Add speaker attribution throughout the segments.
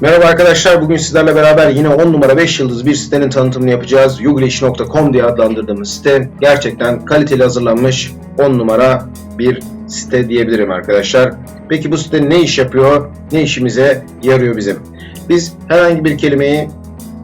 Speaker 1: Merhaba arkadaşlar, bugün sizlerle beraber yine 10 numara 5 yıldız bir sitenin tanıtımını yapacağız. Yuglish.com diye adlandırdığımız site gerçekten kaliteli hazırlanmış 10 numara bir site diyebilirim arkadaşlar. Peki bu site ne iş yapıyor, ne işimize yarıyor bizim? Biz herhangi bir kelimeyi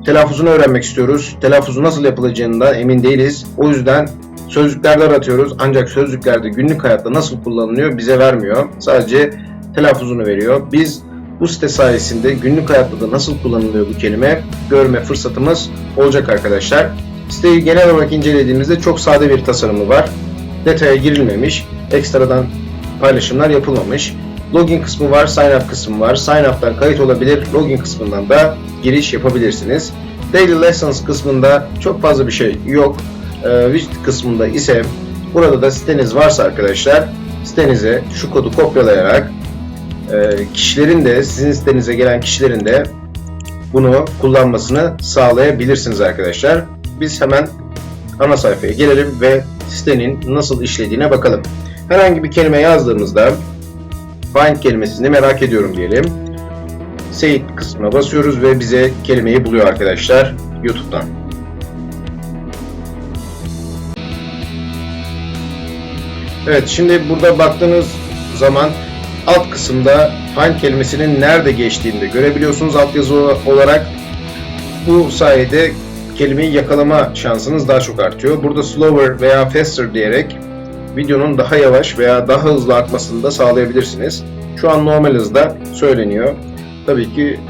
Speaker 1: telaffuzunu öğrenmek istiyoruz. Telaffuzu nasıl yapılacağından emin değiliz. O yüzden sözlüklerde aratıyoruz. Ancak sözlüklerde günlük hayatta nasıl kullanılıyor bize vermiyor. Sadece telaffuzunu veriyor. Biz bu site sayesinde günlük hayatta da nasıl kullanılıyor bu kelime görme fırsatımız olacak arkadaşlar. Siteyi genel olarak incelediğimizde çok sade bir tasarımı var. Detaya girilmemiş, ekstradan paylaşımlar yapılmamış. Login kısmı var, sign up kısmı var. Sign up'tan kayıt olabilir, login kısmından da giriş yapabilirsiniz. Daily Lessons kısmında çok fazla bir şey yok. Ee, widget kısmında ise burada da siteniz varsa arkadaşlar sitenize şu kodu kopyalayarak e, kişilerin de sizin sitenize gelen kişilerin de bunu kullanmasını sağlayabilirsiniz arkadaşlar. Biz hemen ana sayfaya gelelim ve sitenin nasıl işlediğine bakalım. Herhangi bir kelime yazdığımızda find kelimesini merak ediyorum diyelim. Say it kısmına basıyoruz ve bize kelimeyi buluyor arkadaşlar YouTube'dan. Evet şimdi burada baktığınız zaman alt kısımda find kelimesinin nerede geçtiğini de görebiliyorsunuz altyazı olarak. Bu sayede kelimeyi yakalama şansınız daha çok artıyor. Burada slower veya faster diyerek videonun daha yavaş veya daha hızlı akmasını da sağlayabilirsiniz. Şu an normal hızda söyleniyor. Tabii ki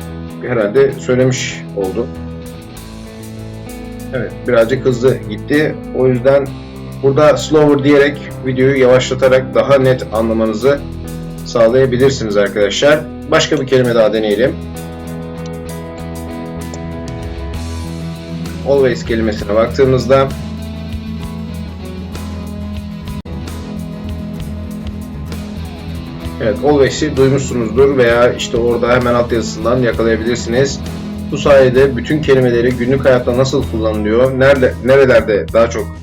Speaker 1: herhalde söylemiş oldu. Evet birazcık hızlı gitti. O yüzden burada slower diyerek videoyu yavaşlatarak daha net anlamanızı sağlayabilirsiniz arkadaşlar. Başka bir kelime daha deneyelim. Always kelimesine baktığımızda Evet, always'i duymuşsunuzdur veya işte orada hemen alt yazısından yakalayabilirsiniz. Bu sayede bütün kelimeleri günlük hayatta nasıl kullanılıyor, nerede, nerelerde daha çok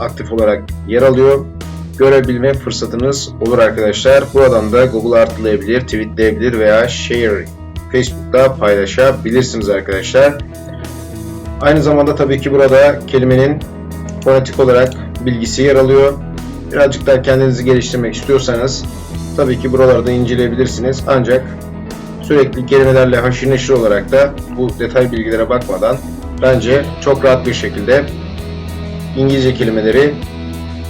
Speaker 1: aktif olarak yer alıyor görebilme fırsatınız olur arkadaşlar. Buradan da Google artılayabilir, tweetleyebilir veya share Facebook'ta paylaşabilirsiniz arkadaşlar. Aynı zamanda tabii ki burada kelimenin fonetik olarak bilgisi yer alıyor. Birazcık daha kendinizi geliştirmek istiyorsanız tabii ki buralarda inceleyebilirsiniz. Ancak sürekli kelimelerle haşır neşir olarak da bu detay bilgilere bakmadan bence çok rahat bir şekilde İngilizce kelimeleri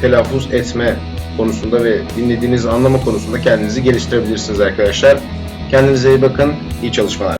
Speaker 1: telaffuz etme konusunda ve dinlediğiniz anlama konusunda kendinizi geliştirebilirsiniz arkadaşlar. Kendinize iyi bakın, iyi çalışmalar.